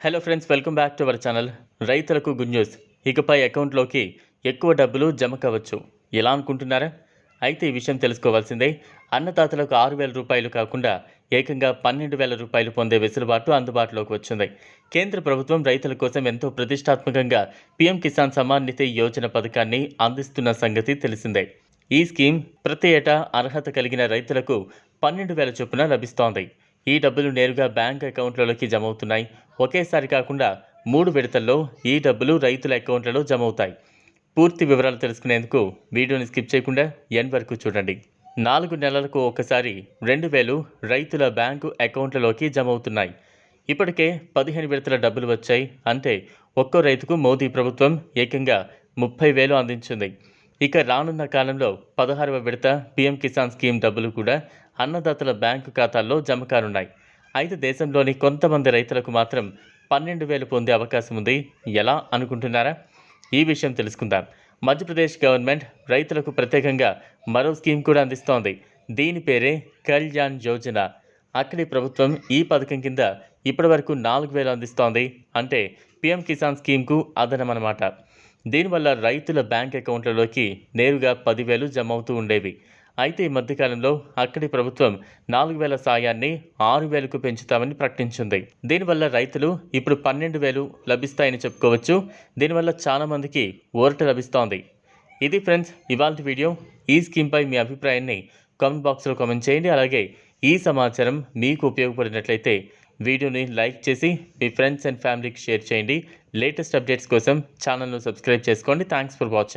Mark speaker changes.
Speaker 1: Hello friends welcome back to our channel రైతులకు good news ఇకపై అకౌంట్లోకి ఎక్కువ డబ్బులు జమ కావచ్చు. ఎలా అనుకుంటున్నారా? అయితే ఈ విషయం తెలుసుకోవాల్సిందే. అన్నదాతలకు ఆరు వేల రూపాయలు కాకుండా ఏకంగా పన్నెండు వేల రూపాయలు పొందే వెసులుబాటు అందుబాటులోకి వచ్చింది. కేంద్ర ప్రభుత్వం రైతుల కోసం ఎంతో ప్రతిష్టాత్మకంగా పీఎం కిసాన్ సమ్మాన్ నిధి యోజన పథకాన్ని అందిస్తున్న సంగతి తెలిసిందే. ఈ స్కీమ్ ప్రతి ఏటా అర్హత కలిగిన రైతులకు పన్నెండు వేల చొప్పున లభిస్తోంది. ఈ డబ్బులు నేరుగా బ్యాంక్ అకౌంట్లలోకి జమ అవుతున్నాయి ఒకేసారి కాకుండా మూడు విడతల్లో ఈ డబ్బులు రైతుల అకౌంట్లలో జమ అవుతాయి పూర్తి వివరాలు తెలుసుకునేందుకు వీడియోని స్కిప్ చేయకుండా ఎన్ వరకు చూడండి. నాలుగు నెలలకు ఒకసారి రెండు వేలు రైతుల బ్యాంకు అకౌంట్లలోకి జమ అవుతున్నాయి ఇప్పటికే పదిహేను విడతల డబ్బులు వచ్చాయి. అంటే ఒక్కో రైతుకు మోదీ ప్రభుత్వం ఏకంగా ముప్పై వేలు అందించింది. ఇక రానున్న కాలంలో పదహారవ విడత పీఎం కిసాన్ స్కీమ్ డబ్బులు కూడా అన్నదాతల బ్యాంకు ఖాతాల్లో జమ కానున్నాయి. అయితే దేశంలోని కొంతమంది రైతులకు మాత్రం పన్నెండు వేలు పొందే అవకాశం ఉంది. ఎలా అనుకుంటున్నారా? ఈ విషయం తెలుసుకుందాం. మధ్యప్రదేశ్ గవర్నమెంట్ రైతులకు ప్రత్యేకంగా మరో స్కీమ్ కూడా అందిస్తోంది. దీని పేరే కళ్యాణ్ యోజన. అక్కడి ప్రభుత్వం ఈ పథకం కింద ఇప్పటివరకు నాలుగు వేలు అందిస్తోంది. అంటే పీఎం కిసాన్ స్కీమ్కు అదనమన్నమాట. దీనివల్ల రైతుల బ్యాంక్ అకౌంట్లలోకి నేరుగా పదివేలు జమ అవుతూ ఉండేవి. అయితే ఈ మధ్యకాలంలో అక్కడి ప్రభుత్వం నాలుగు వేల సాయాన్ని ఆరు వేలకు పెంచుతామని ప్రకటించింది. దీనివల్ల రైతులు ఇప్పుడు పన్నెండు వేలు లభిస్తాయని చెప్పుకోవచ్చు. దీనివల్ల చాలామందికి ఊరట లభిస్తోంది. ఇది ఫ్రెండ్స్ ఇవాళ వీడియో. ఈ స్కీమ్పై మీ అభిప్రాయాన్ని కామెంట్ బాక్స్లో కామెంట్ చేయండి. అలాగే ఈ సమాచారం మీకు ఉపయోగపడినట్లయితే వీడియోని లైక్ చేసి మీ ఫ్రెండ్స్ అండ్ ఫ్యామిలీకి షేర్ చేయండి. లేటెస్ట్ అప్డేట్స్ కోసం ఛానల్ను సబ్స్క్రైబ్ చేసుకోండి. Thanks for watching